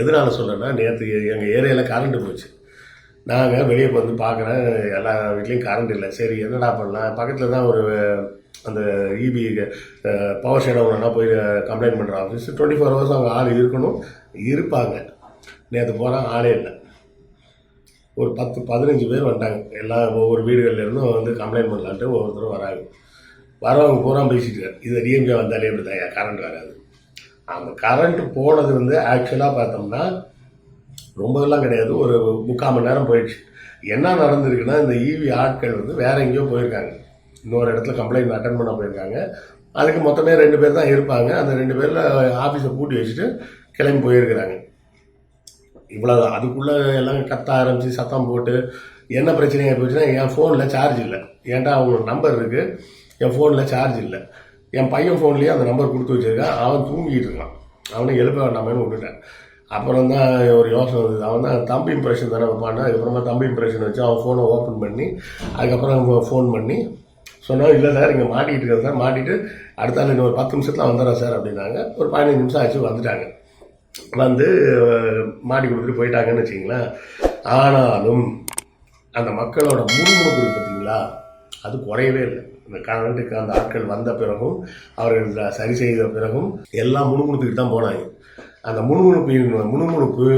எதனால சொல்கிறேன்னா நேற்று எங்கள் ஏரியாவில் கரண்ட் போச்சு. நாங்கள் வெளியே வந்து பார்க்குறேன் எல்லா வீட்லேயும் கரண்ட் இல்லை. சரி என்னடா பண்ணலாம்? பக்கத்தில் தான் ஒரு அந்த இபி பவர் ஷேடவுனா போய் கம்ப்ளைண்ட் பண்ணுற ஆஃபீஸ் டுவெண்ட்டி ஃபோர் ஹவர்ஸ் அவங்க ஆள் இருக்கணும் இருப்பாங்க. நேற்று போனால் ஆளே இல்லை. ஒரு பத்து பதினஞ்சு பேர் வந்துட்டாங்க எல்லா ஒவ்வொரு வீடுகள்லேருந்தும் வந்து கம்ப்ளைண்ட் பண்ணலான்ட்டு ஒவ்வொருத்தரும் வராங்க. வரவங்க பூரா பேசிட்டு இருக்காரு. இது டிஎம்கே வந்தாலே இப்படி தான் கரண்ட் வராது? அந்த கரண்ட் போனது வந்து ஆக்சுவலாக பார்த்தோம்னா ரொம்பலாம் கிடையாது. ஒரு முக்கால் மணி நேரம் போயிடுச்சு. என்ன நடந்திருக்குன்னா இந்த ஈவி ஆட்கள் வந்து வேற எங்கேயோ போயிருக்காங்க. இன்னொரு இடத்துல கம்ப்ளைண்ட் அட்டன் பண்ண போயிருக்காங்க. அதுக்கு மொத்தமே ரெண்டு பேர் தான் இருப்பாங்க. அந்த ரெண்டு பேரில் ஆஃபீஸை பூட்டி வச்சுட்டு கிளம்பி போயிருக்கிறாங்க. இவ்வளோ அதுக்குள்ளே எல்லாம் கத்த ஆரம்பிச்சு சத்தம் போட்டு என்ன பிரச்சனையாக போச்சுன்னா என் ஃபோனில் சார்ஜ் இல்லை. ஏன்டா அவங்க நம்பர் இருக்குது என் ஃபோனில் சார்ஜ் இல்லை. என் பையன் ஃபோன்லேயே அந்த நம்பர் கொடுத்து வச்சிருக்கான். அவன் தூங்கிட்டு இருக்கான். அவனை எழுப்ப வேண்டாமேன்னு விட்டுட்டேன். அப்புறம் தான் ஒரு யோசனை வந்தது. அவன் தான் தம்பி இம்ப்ரெஷன் தானே வைப்பானா அதுக்கப்புறமா தம்பி இம்ப்ரெஷன் வச்சு அவன் ஃபோனை ஓப்பன் பண்ணி அதுக்கப்புறம் ஃபோன் பண்ணி சொன்னோம் இல்லை சார் இங்கே மாட்டிகிட்டு இருக்கேன் சார் மாட்டிட்டு அடுத்த நாள் ஒரு பத்து நிமிஷத்தில் வந்துடுறேன் சார் அப்படின்னாங்க. ஒரு பதினஞ்சு நிமிஷம் ஆச்சு வந்துட்டாங்க. வந்து மாட்டி கொடுத்துட்டு போயிட்டாங்கன்னு வச்சிங்களேன் ஆனாலும் அந்த மக்களோட முன்முணுப்பு பார்த்தீங்களா அது குறையவே இல்லை. இந்த கரண்ட்டுக்கு அந்த ஆட்கள் வந்த பிறகும் அவர்கள் சரி செய்த பிறகும் எல்லாம் முணுமுணுத்துக்கிட்டு தான் போனாங்க. அந்த முணுமுணுப்பின் முணுமுணுப்பு